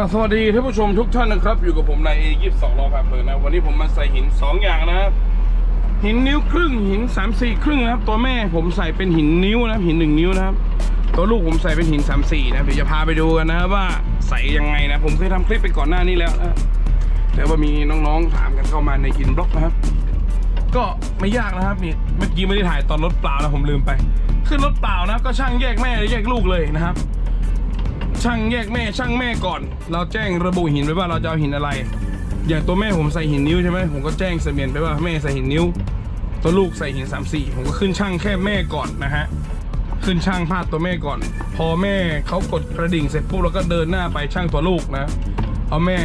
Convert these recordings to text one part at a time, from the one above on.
ครับสวัสดีท่านผู้ชมทุกท่านนะครับ อยู่กับผมนายเอยี่สองรอครับเลยนะวันนี้ผมมาใส่หินสองอย่างนะครับหินนิ้วครึ่งหินสามสี่ครึ่งนะครับ ตัวแม่ผมใส่เป็นหินนิ้วนะครับหินหนึ่งนิ้วนะครับ ตัวลูกผมใส่เป็นหินสามสี่นะเดี๋ยวจะพาไปดูกันนะครับว่าใส่ยังไงนะผมเคยทำคลิปไปก่อนหน้านี้แล้วนะแต่ว่ามีน้องๆถามกันเข้ามาในอินบล็อกนะครับ ก็ไม่ยากนะครับนี่เมื่อกี้ไม่ได้ถ่ายตอนรถเปล่านะผมลืมไป ขึ้นรถเปล่านะก็ช่างแยกแม่แยกลูกเลยนะครับ ช่างแยกแม่ช่างแม่ก่อน เราแจ้งระบุหินไว้ว่าเราจะเอาหินอะไร อย่างตัวแม่ผมใส่หินนิ้วใช่ไหมผมก็แจ้งเสมียนไปว่าแม่ใส่หินนิ้ว ตัวลูกใส่หินสามสี่ผมก็ขึ้นช่างแค่แม่ก่อนนะฮะขึ้นช่างพาดตัวแม่ก่อน พอแม่เขากดกระดิ่งเสร็จปุ๊บเราก็เดินหน้าไปช่างตัวลูกนะเอาแม่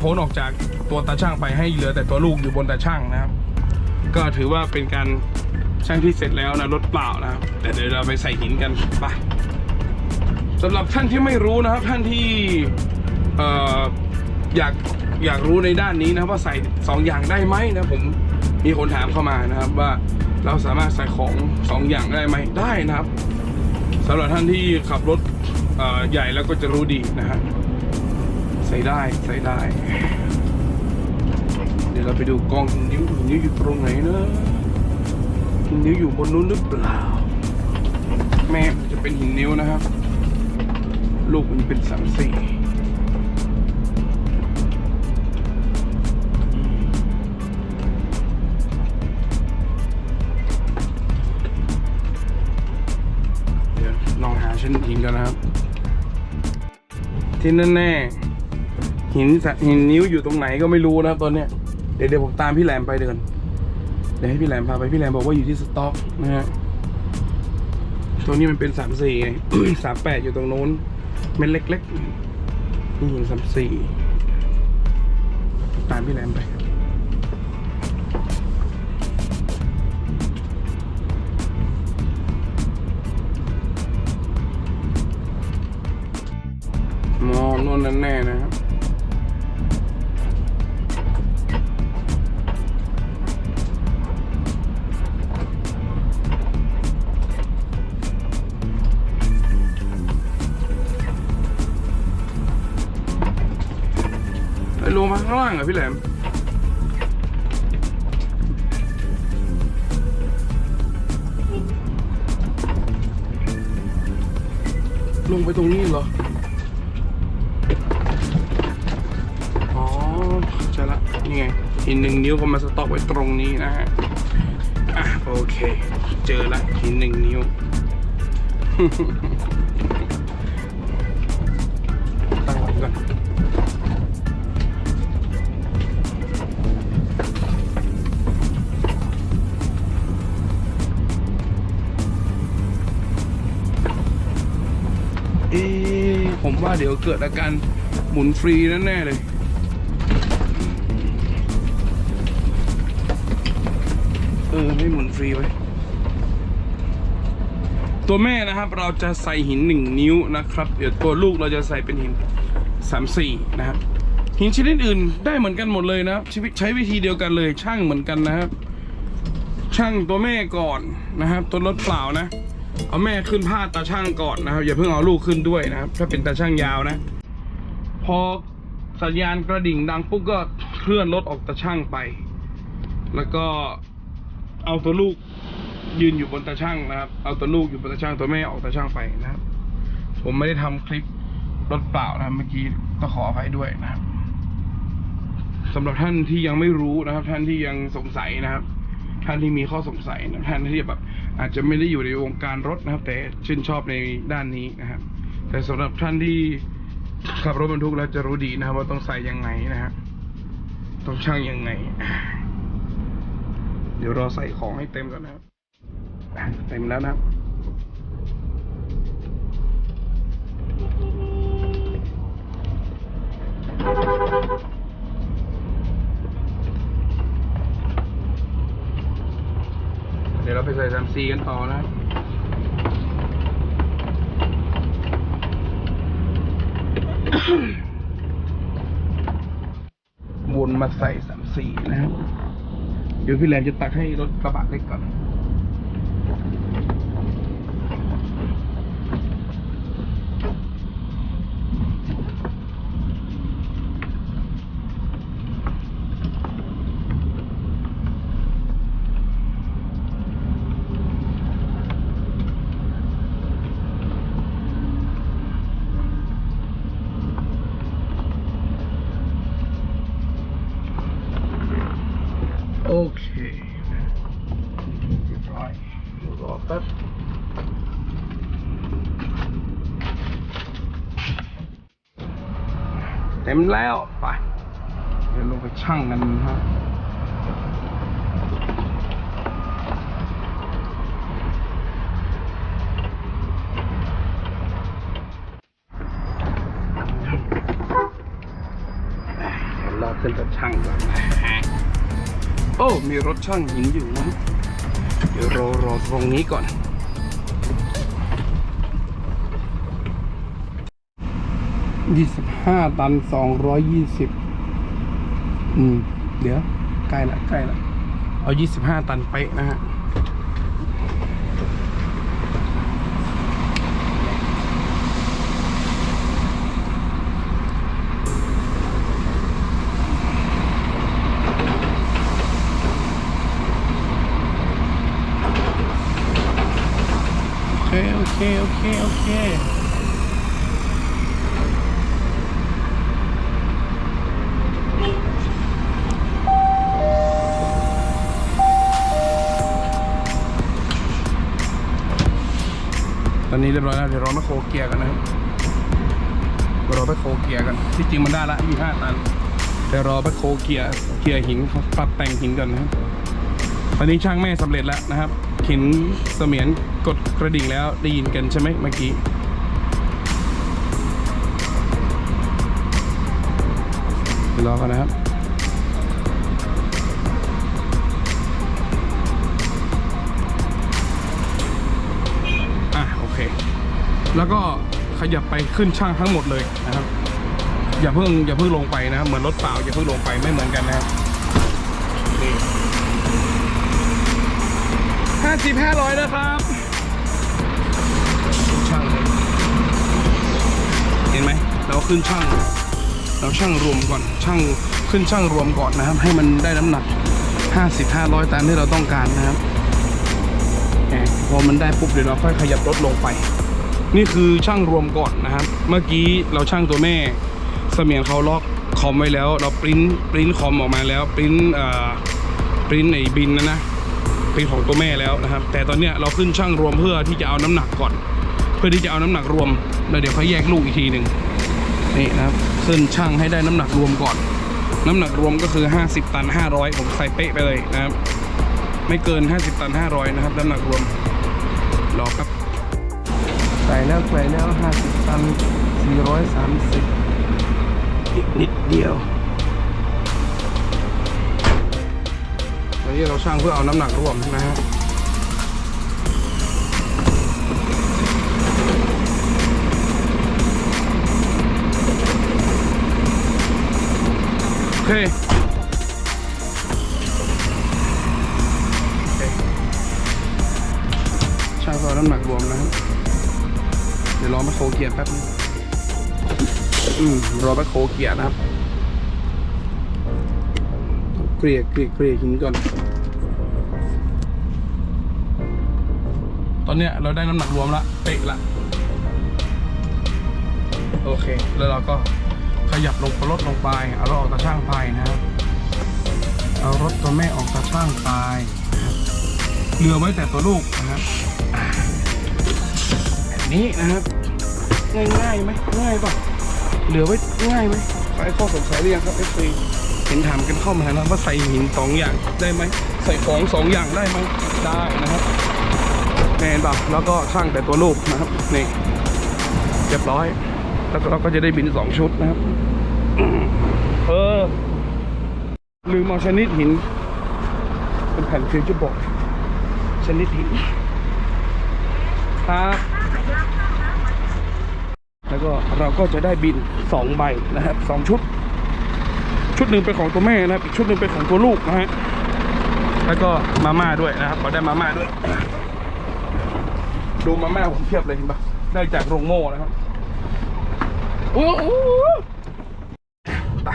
พ้นออกจากตัวตาช่างไปให้เหลือแต่ตัวลูกอยู่บนตาช่างนะครับ ก็ถือว่าเป็นการช่างที่เสร็จแล้วนะรถเปล่านะครับแต่เดี๋ยวเราไปใส่หินกันไป สำหรับท่านที่ไม่รู้นะครับ ท่านที่เอ่ออยากอยากรู้ในด้านนี้นะว่าใส่สองอย่างได้ไหมนะผมมีคนถามเข้ามานะครับว่าเราสามารถใส่ของสองอย่างได้ไหมได้นะครับสำหรับท่านที่ขับรถใหญ่แล้วก็จะรู้ดีนะฮะใส่ได้ใส่ได้ เดี๋ยวเราไปดูกองนิ้วนิ้วอยู่ตรงไหนนะหินนิ้วอยู่บนนู้นหรือเปล่า แม่จะเป็นหินนิ้วนะครับ ลูกมันเป็นสามสี่เดี๋ยวลองหาชิ้นหินกันนะครับ ที่นั่นแน่หินสหินนิ้วอยู่ตรงไหนก็ไม่รู้นะครับตอนเนี้ยเดี๋ยวเดี๋ยวผมตามพี่แหลมไปเดินเดี๋ยวให้พี่แหลมพาไปพี่แหลมบอกว่าอยู่ที่สต็อกนะฮะตัวนี้มันเป็นสามสี่ไงสามแปดอยู่ตรงโน้น เม็ดเล็กๆนี่ยิงสามสี่ตามพี่แรมไปมองโน่นนั่นแน่นะ ลงมาข้างล่างเหรอะพี่แหลมลงไปตรงนี้เหรอ อ๋อใช่ละ นี่ไง หินหนึ่งนิ้วเขามาสต็อกไว้ตรงนี้นะฮะ อะ โอเค เจอละหินหนึ่งนิ้ว ตั้งไว้ก่อน ผมว่าเดี๋ยวเกิดอาการหมุนฟรีแน่เลย เออ ไม่หมุนฟรีไว้ตัวแม่นะครับเราจะใส่หินหนึ่งนิ้วนะครับ เดี๋ยวตัวลูกเราจะใส่เป็นหินสามสี่นะครับ หินชนิดอื่นได้เหมือนกันหมดเลยนะครับชีวิตใช้วิธีเดียวกันเลยช่างเหมือนกันนะครับ ช่างตัวแม่ก่อนนะครับ ตัวรถเปล่านะ เอาแม่ขึ้นพาดตาช่างก่อนนะครับอย่าเพิ่งเอาลูกขึ้นด้วยนะครับ ถ้าเป็นตาช่างยาวนะ พอสัญญาณกระดิ่งดังปุ๊บก็เคลื่อนรถออกตาช่างไป แล้วก็เอาตัวลูกยืนอยู่บนตาช่างนะครับ เอาตัวลูกอยู่บนตาช่างตัวแม่ออกตาช่างไปนะครับ ผมไม่ได้ทำคลิปรถเปล่านะเมื่อกี้ต้องขออภัยด้วยนะครับสำหรับท่านที่ยังไม่รู้นะครับ ท่านที่ยังสงสัยนะครับ ท่านที่มีข้อสงสัยนะท่านที่แบบอาจจะไม่ได้อยู่ในวงการรถนะครับ แต่ชื่นชอบในด้านนี้นะครับ แต่สำหรับท่านที่ขับรถบรรทุกแล้วจะรู้ดีนะครับ ว่าต้องใส่ยังไงนะฮะต้องช่างยังไง เดี๋ยวรอใส่ของให้เต็มก่อนนะครับอะเต็มแล้วนะครับ ไปใส่สามซีกันต่อนะครับวนมาใส่สามสี่นะครับ เดี๋ยวพี่แหลมจะตักให้รถกระบะเล็กก่อน โอเคเรียบร้อยรอแป๊บ เต็มแล้วไป เดี๋ยวลงไปชั่งกันนะฮะเดี๋ยวรอขึ้นรถช่างก่อนนะฮะโอ้ มีรถช่างหินอยู่นะ เดี๋ยวรอรอตรงนี้ก่อน ยี่สิบห้าตันสองร้อยยี่สิบอืม เดี๋ยว ใกล้ละใกล้ละเอายี่สิบห้าตันไปนะฮะโอเค โอเค โอเค โอเค นี้เรียบร้อยแล้วเดี๋ยวเรามาโคเกียร์กันนะครับเราไปโคเกียร์กัน ที่จริงมันได้ละยี่ห้าตันเดี๋ยวรอไปโคเกียร์เกียร์หินปรับแต่งหินกันนะครับตอนนี้ช่างแม่สำเร็จแล้วนะครับหินเสมียนกดกระดิ่งแล้วได้ยินกันใช่ไหมเมื่อกี้รอกันนะครับ แล้วก็ขยับไปขึ้นช่างทั้งหมดเลยนะครับ อย่าเพิ่งอย่าเพิ่งลงไปนะครับเหมือนรถเปล่าอย่าเพิ่งลงไปไม่เหมือนกันนะครับห้าสิบห้าร้อยนะครับช่างเลยเห็นไหมเราขึ้นช่างเราช่างรวมก่อนช่างขึ้นช่างรวมก่อนนะครับ ให้มันได้น้ำหนัก50 500ตามที่เราต้องการนะครับพอมันได้ปุ๊บเดี๋ยวเราค่อยขยับรถลงไป นี่คือช่างรวมก่อนนะครับ เมื่อกี้เราช่างตัวแม่เสมียนเขาล็อกคอมไว้แล้ว เราปริ้นปริ้นคอมออกมาแล้วปริ้นเอ่อปริ้นในบินนะนะปริ้นของตัวแม่แล้วนะครับ แต่ตอนเนี้ยเราขึ้นช่างรวมเพื่อที่จะเอาน้ำหนักก่อน เพื่อที่จะเอาน้ำหนักรวมแล้วเดี๋ยวเขาแยกลูกอีกทีหนึ่งนี่นะครับขึ้นช่างให้ได้น้ำหนักรวมก่อน น้ำหนักรวมก็คือ 50 ตัน 500 ผมใส่เป๊ะไปเลยนะครับ ไม่เกิน 50 ตัน 500 นะครับ น้ำหนักรวมรอครับ ใส่แล้วใส่แล้ว50ตัน430อีกนิดเดียวตอนนี้เราช่างเพื่อเอาน้ำหนักรวมนะฮะโอเคช่างเพื่อเอาน้ำหนักรวมนะครับ ดี๋ยวรอมาโคเกียร์แป๊บนึงอืมรอมาโคเกียร์นะครับเกลี่ยเกลี่ยเกลี่ยหินก่อน ตอนเนี้ยเราได้น้ำหนักรวมละเป๊ะละโอเค แล้วเราก็ขยับลงรถลงไป เอารถออกตาช่างไปนะครับ เอารถตัวแม่ออกตาช่างไป เหลือไว้แต่ตัวลูกนะครับ นี้นะครับง่ายๆไหมง่ายป่ะเหลือไว้ง่ายไหมใครข้อสงสัยหรือยังครับเอฟซีเห็นถามกันเข้ามานะว่าใส่หินสองอย่างได้ไหมใส่ของสองอย่างได้ไหมได้นะครับแน่นป่ะแล้วก็ช่างแต่ตัวลูกนะครับนี่เรียบร้อย แล้วเราก็จะได้บินสองชุดนะครับเออลืมเอาชนิดหิน เป็นแผ่นฟิวเจอร์บอร์ดชนิดหินครับ ก็เราก็จะได้บินสองใบนะครับสองชุด ชุดหนึ่งเป็นของตัวแม่นะครับอีกชุดหนึ่งเป็นของตัวลูกนะฮะแล้วก็มาม่าด้วยนะครับเราได้มาม่าด้วย ดูมาม่าผมเทียบเลยเห็นปะได้จากโรงโม่นะครับโอ้โหไป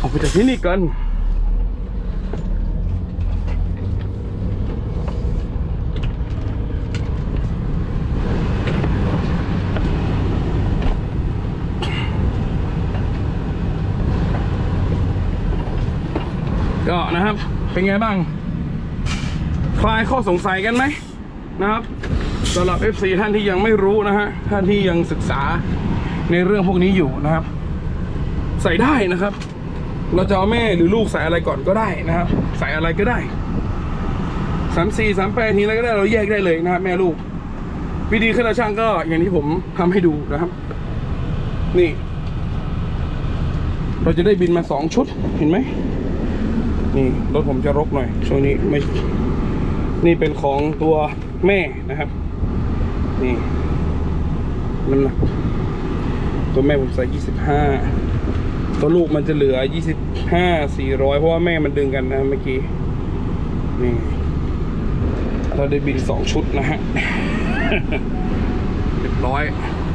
ออกไปจากที่นี่กัน ก็นะครับ เป็นไงบ้าง คลายข้อสงสัยกันไหมนะครับสำหรับ FC ท่านที่ยังไม่รู้นะฮะท่านที่ยังศึกษาในเรื่องพวกนี้อยู่นะครับ ใส่ได้นะครับ เราจะเอาแม่หรือลูกใส่อะไรก่อนก็ได้นะครับ ใส่อะไรก็ได้สามสี่สามแปดทีแล้วก็ได้เราแยกได้เลยนะครับแม่ลูก วิธีขึ้นราช่างก็อย่างที่ผมทำให้ดูนะครับ นี่ เราจะได้บินมาสองชุดเห็นไหม นี่รถผมจะรกหน่อย ช่วงนี้ไม่ นี่เป็นของตัวแม่นะครับ นี่น้ำหนักตัวแม่ผมใส่ยี่สิบห้าตัวลูกมันจะเหลือยี่สิบห้าสี่ร้อยเพราะว่าแม่มันดึงกันนะเมื่อกี้ นี่ เราได้บินสองชุดนะฮะเรียบร้อย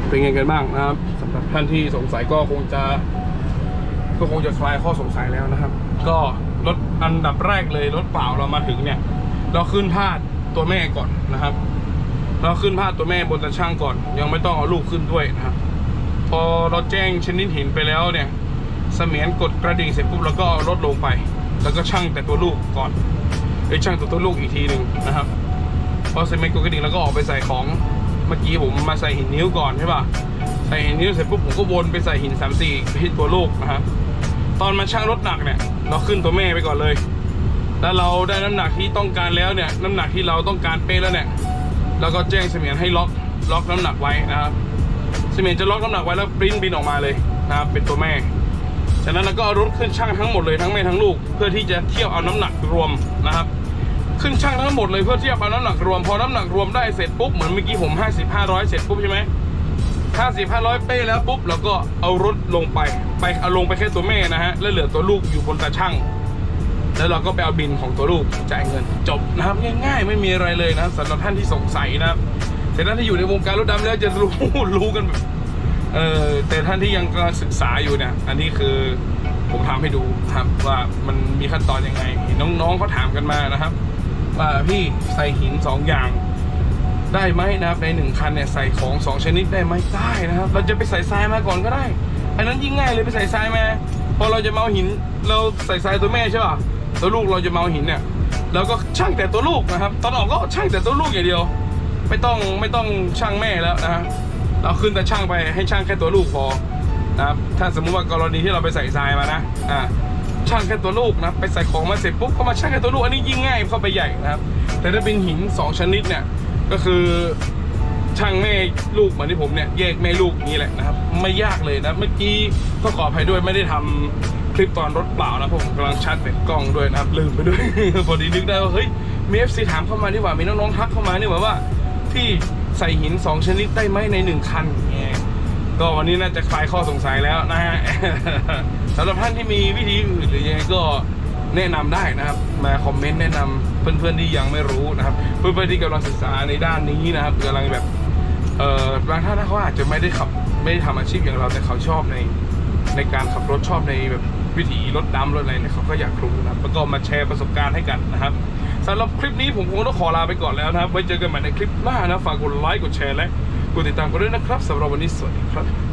เป็นไงกันบ้างนะครับสำหรับท่านที่สงสัยก็คงจะ ก็คงจะคลายข้อสงสัยแล้วนะครับ ก็ รถอันดับแรกเลยรถเปล่าเรามาถึงเนี่ย เราขึ้นพาดตัวแม่ก่อนนะครับ เราขึ้นพาดตัวแม่บนตะช่างก่อน ยังไม่ต้องเอาลูกขึ้นด้วยนะครับ พอเราแจ้งชนิดหินไปแล้วเนี่ยเสมียนกดกระดิ่งเสร็จปุ๊บเราก็เอารถลงไป แล้วก็ช่างแต่ตัวลูกก่อนไอ้ช่างตัวตัวลูกอีกทีหนึ่งนะครับพอเสมียนกดกระดิ่งแล้วก็ออกไปใส่ของเมื่อกี้ผมมาใส่หินนิ้วก่อนใช่ป่ะใส่หินนิ้วเสร็จปุ๊บผมก็วนไปใส่หินสามสี่ที่ตัวลูกนะครับ ตอนมาชั่งรถหนักเนี่ย เราขึ้นตัวแม่ไปก่อนเลย แล้วเราได้น้ำหนักที่ต้องการแล้วเนี่ย น้ำหนักที่เราต้องการเป๊ะแล้วเนี่ยเราก็แจ้งเสมียนให้ล็อกล็อกน้ำหนักไว้นะครับเสมียนจะล็อกน้ำหนักไว้แล้วปริ้นบินออกมาเลยนะครับเป็นตัวแม่จากนั้นเราก็เอารถขึ้นช่างทั้งหมดเลยทั้งแม่ทั้งลูก เพื่อที่จะเทียบเอาน้ำหนักรวมนะครับ ขึ้นช่างทั้งหมดเลยเพื่อเทียบเอาน้ำหนักรวมพอน้ำหนักรวมได้เสร็จปุ๊บเหมือนเมื่อกี้ผม 50 500 เสร็จปุ๊บใช่ไหม 50 500 เป้แล้วปุ๊บเราก็เอารถลงไป ไปเอาลงไปแค่ตัวแม่นะฮะ แล้วเหลือตัวลูกอยู่บนตาช่างแล้วเราก็ไปเอาบินของตัวลูกจ่ายเงินจบนะครับง่ายๆ ไม่มีอะไรเลยนะสำหรับท่านที่สงสัยนะครับแต่ท่านที่อยู่ในวงการรถดำแล้วจะรู้รู้กันแบบเออแต่ท่านที่ยังกำลังศึกษาอยู่เนี่ย อันนี้คือผมทำให้ดูครับว่ามันมีขั้นตอนยังไงน้องๆเขาถามกันมานะครับ ว่าพี่ใส่หินสองอย่าง ได้ไหมนะครับในหนึ่งคันเนี่ยใส่ของสองชนิดได้ไหมได้นะครับ เราจะไปใส่ทรายมาก่อนก็ได้ อันนั้นยิ่งง่ายเลยไปใส่ทรายมาพอเราจะเมาหินเราใส่ทรายตัวแม่ใช่ป่ะตัวลูกเราจะเมาหินเนี่ยเราก็ช่างแต่ตัวลูกนะครับ ตอนออกก็ช่างแต่ตัวลูกอย่างเดียว ไม่ต้องไม่ต้องช่างแม่แล้วนะฮะเราขึ้นแต่ช่างไปให้ช่างแค่ตัวลูกพอนะครับถ้าสมมุติว่ากรณีที่เราไปใส่ทรายมานะอ่าช่างแค่ตัวลูกนะไปใส่ของมาเสร็จปุ๊บก็มาช่างแค่ตัวลูกอันนี้ยิ่งง่ายเข้าไปใหญ่นะครับ แต่ถ้าเป็นหินสองชนิดเนี่ย ก็คือช่างแม่ลูกเหมือนที่ผมเนี่ยแยกแม่ลูกนี่แหละนะครับ ไม่ยากเลยนะเมื่อกี้ก็ขออภัยด้วยไม่ได้ทำคลิปตอนรถเปล่านะผมกำลังชาร์จแบตกล้องด้วยนะครับลืมไปด้วย พอดีนึกได้ว่าเฮ้ยมีเอฟซีถามเข้ามาดีกว่ามีน้องๆทักเข้ามานี่หว่าว่า ที่ใส่หินสองชนิดได้ไหมในหนึ่งคันเนี่ก็วันนี้น่าจะคลายข้อสงสัยแล้วนะฮะสำหรับท่านที่มีวิธีอื่นหรือยังไงก็ แนะนำได้นะครับมาคอมเมนต์แนะนำเพื่อนๆที่ยังไม่รู้นะครับ เพื่อนๆที่กำลังศึกษาในด้านนี้นะครับกำลังแบบเอ่อบางท่านเขาอาจจะไม่ได้ขับไม่ได้ทำอาชีพอย่างเราแต่เขาชอบในในการขับรถชอบในแบบวิถีรถดำรถอะไรเนี่ยเขาก็อยากรู้นะครับแล้วก็มาแชร์ประสบการณ์ให้กันนะครับสำหรับคลิปนี้ผมคงต้องขอลาไปก่อนแล้วนะครับไว้เจอกันใหม่ในคลิปหน้านะฝากกดไลค์กดแชร์และกดติดตามกันด้วยนะครับสำหรับวันนี้สวัสดีครับ